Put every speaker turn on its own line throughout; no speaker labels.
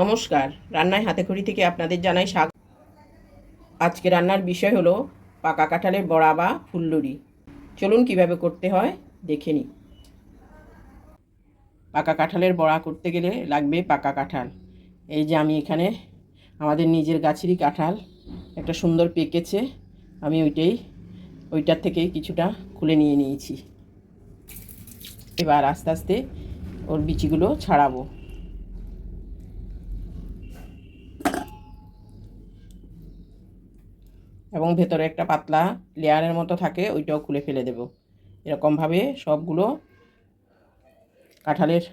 নমস্কার। রান্নায় হাতে খড়ি থেকে আপনাদের জানাই স্বাগত। আজকে রান্নার বিষয় হলো পাকা কাঁঠালের বড়া বা ফুল্লুরি। চলুন কীভাবে করতে হয়, দেখে নিই। পাকা কাঁঠালের বড়া করতে গেলে লাগবে পাকা কাঁঠাল। এই যে আমি এখানে আমাদের নিজের গাছেরই কাঁঠাল, একটা সুন্দর পেকেছে, আমি ওইটাই, ওইটার থেকেই কিছুটা খুলে নিয়ে নিয়েছি। এবার আস্তে আস্তে ওর বিচিগুলো ছাড়াবো। এবং ভেতরে একটা পাতলা লেয়ারের মতো থাকে, ওইটাও খুলে ফেলে দেব। এরকমভাবে সবগুলো কাঁঠালের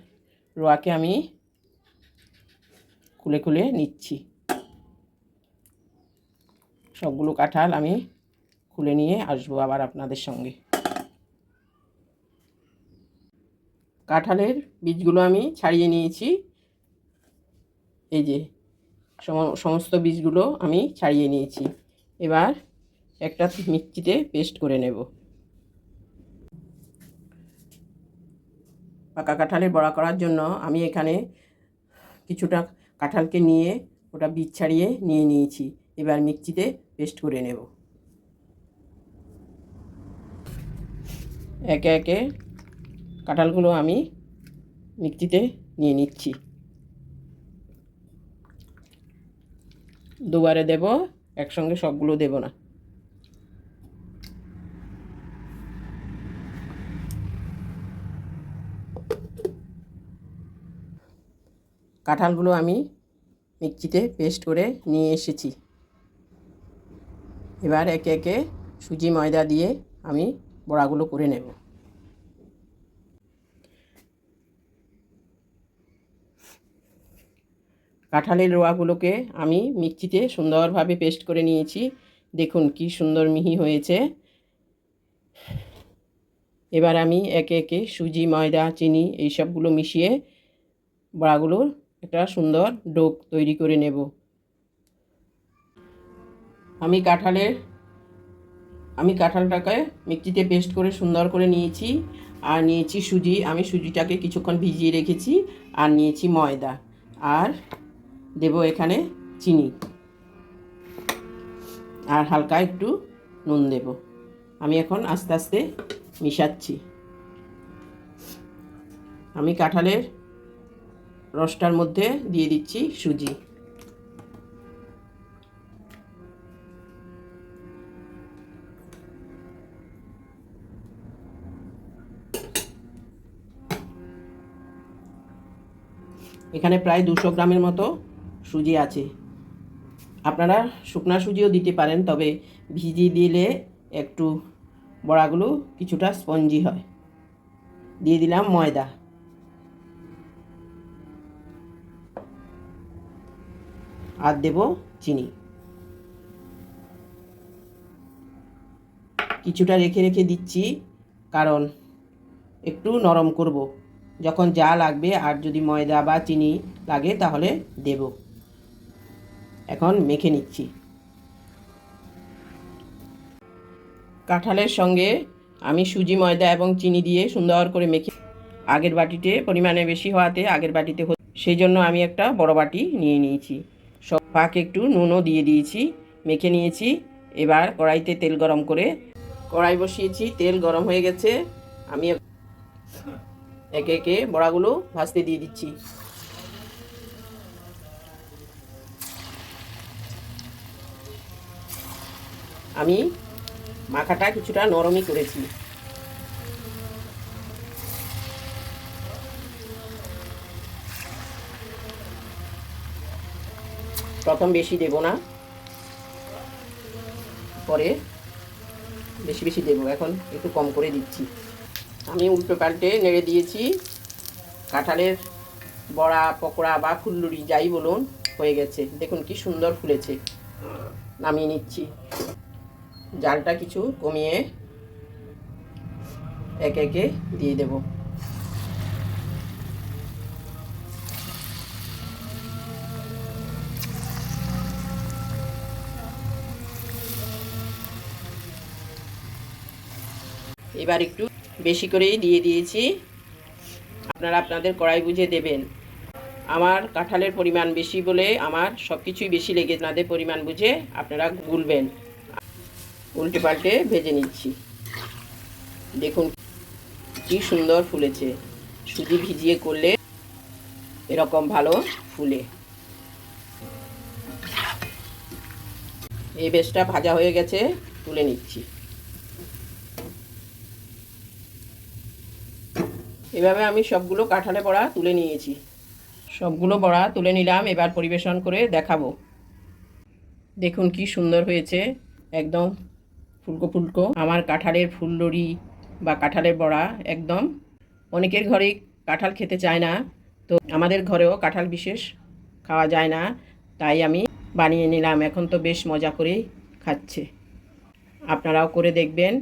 রোয়াকে আমি খুলে খুলে নিচ্ছি। সবগুলো কাঁঠাল আমি খুলে নিয়ে আসব আবার আপনাদের সঙ্গে। কাঁঠালের বীজগুলো আমি ছাড়িয়ে নিয়েছি। এই যে সমস্ত বীজগুলো আমি ছাড়িয়ে নিয়েছি। এবার একটা মিক্সিতে পেস্ট করে নেব। পাকা কাঁঠালের বড়া করার জন্য আমি এখানে কিছুটা কাঁঠালকে নিয়ে ওটা বীজ ছাড়িয়ে নিয়ে নিয়েছি। এবার মিক্সিতে পেস্ট করে নেব। একে একে কাঁঠালগুলো আমি মিক্সিতে নিয়ে নিচ্ছি। দুবারে দেব একসঙ্গে সবগুলো দেব না। কাঁঠালগুলো আমি মিক্সিতে পেস্ট করে নিয়ে এসেছি। এবার একে একে সুজি ময়দা দিয়ে আমি বড়াগুলো করে নেব। কাঁঠালের রোয়াগুলোকে আমি মিক্সিতে সুন্দরভাবে পেস্ট করে নিয়েছি। দেখুন কি সুন্দর মিহি হয়েছে। এবার আমি একে একে সুজি, ময়দা, চিনি এই সবগুলো মিশিয়ে বড়াগুলোর একটা সুন্দর ডোক তৈরি করে নেব। আমি কাঁঠালের, আমি কাঁঠালটাকে মিক্সিতে পেস্ট করে সুন্দর করে নিয়েছি আর নিয়েছি সুজি। আমি সুজিটাকে কিছুক্ষণ ভিজিয়ে রেখেছি আর নিয়েছি ময়দা। আর দেব এখানে চিনি। আর হালকা একটু নুন দেব। আমি এখন আস্তে আস্তে মিশাচ্ছি। আমি কাঁঠালের রসটার মধ্যে দিয়ে দিচ্ছি সুজি। এখানে প্রায় দুশো গ্রামের মতো সুজি আছে। আপনারা শুকনা সুজিও দিতে পারেন, তবে ভিজিয়ে দিলে একটু বড়াগুলো কিছুটা স্পঞ্জি হয়। দিয়ে দিলাম ময়দা। আর দেব চিনি। কিছুটা রেখে রেখে দিচ্ছি, কারণ একটু নরম করব। যখন যা লাগবে, আর যদি ময়দা বা চিনি লাগে, তাহলে দেব। এখন মেখে নিচ্ছি। কাঁঠালের সঙ্গে আমি সুজি, ময়দা এবং চিনি দিয়ে সুন্দর করে মেখে আগের বাটিতে, পরিমাণে বেশি হওয়াতে আগের বাটিতে সেই জন্য আমি একটা বড় বাটি নিয়ে নিয়েছি। সব পাক একটু নুনও দিয়ে দিয়েছি, মেখে নিয়েছি। এবার কড়াইতে তেল গরম করে কড়াই বসিয়েছি, তেল গরম হয়ে গেছে। আমি একে একে বড়াগুলো ভাজতে দিয়ে দিচ্ছি। আমি মাখাটা কিছুটা নরমই করেছি। প্রথম বেশি দেব না। পরে বেশি বেশি দেবো, এখন একটু কম করে দিচ্ছি। আমি উল্টো পাল্টে নেড়ে দিয়েছি। কাঁঠালের বড়া, পকোড়া বা ফুল্লুরি যাই বলুন, হয়ে গেছে। দেখুন কি সুন্দর ফুলেছে। নামিয়ে নিচ্ছি। জালটা কিছু কমিয়ে একে একে দিয়ে দেব। এবার একটু বেশি করেই দিয়ে দিয়েছি। আপনারা আপনাদের কড়াই বুঝে দেবেন। আমার কাঁঠালের পরিমাণ বেশি বলে আমার সব কিছুই বেশি লেগে নাদের পরিমাণ বুঝে আপনারা গুলবেন। উল্টে পাল্টে ভেজে নিচ্ছি। দেখুন কি সুন্দর ফুলেছে। সুজি ভিজিয়ে করলে এরকম ভালো ফুলে। এই বেশটা ভাজা হয়ে গেছে, তুলে নিচ্ছি। এভাবে আমি সবগুলো কাঁঠালে বড়া তুলে নিয়েছি। সবগুলো বড়া তুলে নিলাম, এবার পরিবেশন করে দেখাবো। দেখুন কি সুন্দর হয়েছে, একদম ফুলকো ফুলকো আমার কাঁঠালের ফুললড়ি বা কাঁঠালের বড়া একদম। অনেকের ঘরেই কাঁঠাল খেতে চায় না, তো আমাদের ঘরেও কাঁঠাল বিশেষ খাওয়া যায় না। তাই আমি বানিয়ে নিলাম। এখন তো বেশ মজা করেই খাচ্ছে। আপনারাও করে দেখবেন।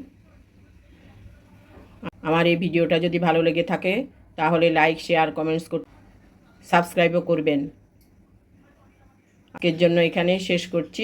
আমার এই ভিডিওটা যদি ভালো লেগে থাকে, তাহলে লাইক, শেয়ার, কমেন্টস কর সাবস্ক্রাইবও করবেন। আজকের জন্য এখানে শেষ করছি।